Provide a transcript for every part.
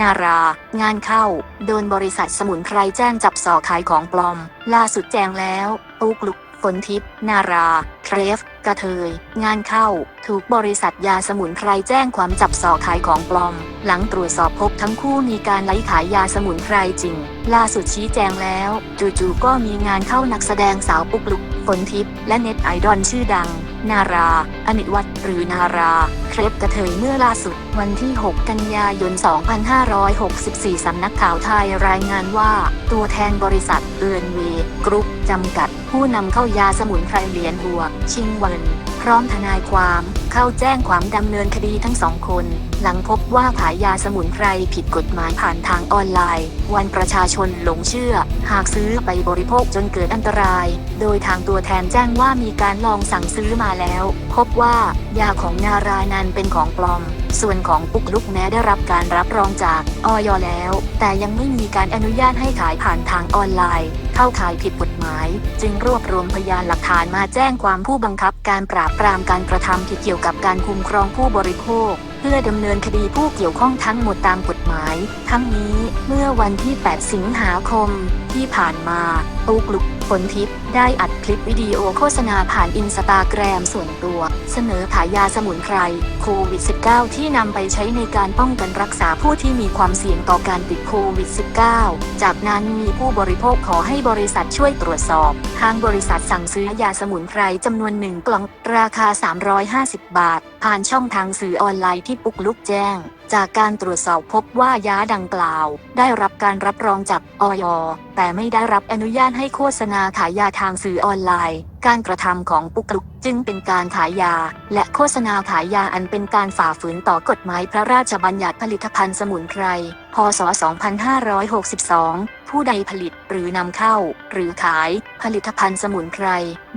นารา งานเข้า โดนบริษัทสมุนไพรแจ้งจับสอขายของปลอม ล่าสุดแจ้งแล้วปุ๊กลุกฝนทิพย์นาราเครฟ กระเทย งานเข้า ถูกบริษัทยาสมุนไพรแจ้งความจับสอขายของปลอม หลังตรวจสอบพบทั้งคู่มีการไล่ขายยาสมุนไพรจริง ล่าสุดชี้แจงแล้ว จู่ๆก็มีงานเข้านักแสดงสาวปุ๊กลุกฝนทิพย์และเน็ตไอดอลชื่อดัง นารา อนิวัตรหรือนารา เครปกระเทยเมื่อล่าสุด วันที่ 6 กันยายน 2564 สำนักข่าวไทยรายงานว่า ตัวแทนบริษัทเอือนเวกรุ๊ปจำกัด ผู้นำเข้ายาสมุนไพรเหรียญหัว ชิงวัน ร้อมทนายความเข้าแจ้งความดำเนินคดีทั้งสองคน หลังพบว่าขายยาสมุนไพรผิดกฎหมายผ่านทางออนไลน์ วันประชาชนหลงเชื่อ หากซื้อไปบริโภคจนเกิดอันตราย โดยทางตัวแทนแจ้งว่ามีการลองสั่งซื้อมาแล้ว พบว่ายาของนารานันเป็นของปลอม ส่วนของปุกลุกแม้ได้รับการรับรองจากออยแล้ว แต่ยังไม่มีการอนุญาตให้ขายผ่านทางออนไลน์ เข้าขายผิดกฎหมาย จึงรวบรวมพยานหลักฐานมาแจ้งความผู้บังคับการปราบปรามการกระทำผิดเกี่ยวกับการคุ้มครองผู้บริโภค เพื่อดำเนินคดีผู้เกี่ยวข้องทั้งหมดตามกฎหมาย ทั้งนี้เมื่อวันที่ 8 สิงหาคม ที่ผ่านมาปุ๊กลุกฝนทิพย์ได้อัดคลิปวิดีโอโฆษณาผ่านอินสตาแกรมส่วนตัว เสนอขายยาสมุนไพรโควิด -19 ที่นำไปใช้ในการป้องกันรักษาผู้ที่มีความเสี่ยงต่อการติดโควิด -19 จากนั้นมีผู้บริโภคขอให้บริษัทช่วยตรวจสอบ ทางบริษัทสั่งซื้อยาสมุนไพรจำนวนหนึ่งกล่อง ราคา 350 บาท ผ่านช่องทางสื่อออนไลน์ที่ปุกลุกแจ้ง จากการตรวจสอบพบว่ายาดังกล่าว ได้รับการรับรองจากออยแต่ไม่ได้รับอนุญาตให้โฆษณาขายยาทางสื่อออนไลน์ การกระทำของปุกลุกจึงเป็นการขายยา และโฆษณาขายยาอันเป็นการฝ่าฝืนต่อกฎหมายพระราชบัญญัติผลิตภัณฑ์สมุนไพร พศ 2562 ผู้ใดผลิตหรือนำเข้า หรือขาย ผลิตภัณฑ์สมุนไพร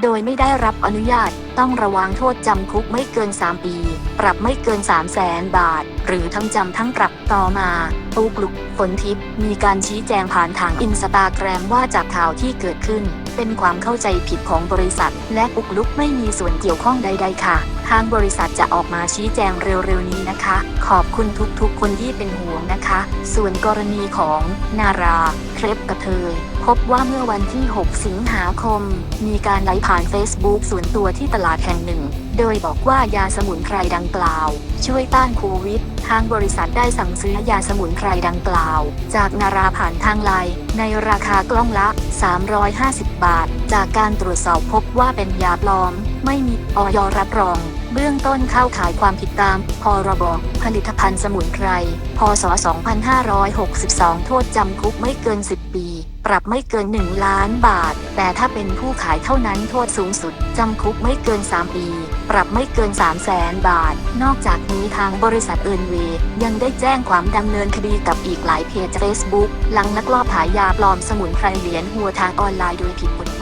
โดยไม่ได้รับอนุญาต ต้องระวังโทษจำคุกไม่เกิน 3 ปี ปรับไม่เกิน 3 0 0แสนบาท หรือทั้งจำทั้งปรับต่อมาปูกลุกฝนทิพย์มีการชี้แจงผ่านทางอินสตาแกรมว่าจากข่าวที่เกิดขึ้น เป็นความเข้าใจผิดของบริษัท และปุกลุกไม่มีส่วนเกี่ยวข้องใด ๆ ค่ะ ทางบริษัทจะออกมาชี้แจงเร็วๆนี้นะคะ ขอบคุณทุกๆ คนที่เป็นห่วงนะคะ ส่วนกรณีของนาราเครปกระเทย พบว่าเมื่อวันที่ 6 สิงหาคม มีการไลฟ์ผ่าน Facebook ส่วนตัวที่ตลาดแห่งหนึ่ง โดยบอกว่ายาสมุนไพรดังกล่าว ช่วยต้านโควิด ทางบริษัทได้สั่งซื้อยาสมุนไพรดังกล่าว จากนาราผ่านทางไลน์ในราคากล้องละ 350 บาท จากการตรวจสอบพบว่าเป็นยาปลอม ไม่มีออยรับรอง เบื้องต้นเข้าขายความผิดตาม พรบ ผลิตภัณฑ์สมุนไพร พศ 2562 โทษจำคุกไม่เกิน 10 ปี ปรับไม่เกิน 1 ล้านบาท แต่ถ้าเป็นผู้ขายเท่านั้นโทษสูงสุด จำคุกไม่เกิน 3 ปี ปรับไม่เกิน 3 0 0แสนบาท นอกจากนี้ทางบริษัทเอินเวย์ยังได้แจ้งความดำเนินคดีกับอีกหลายเพจ Facebook หลังลักลอบขายยาปลอมสมุนไพรเหรียญหัวทางออนไลน์โดยผิดกฎหมาย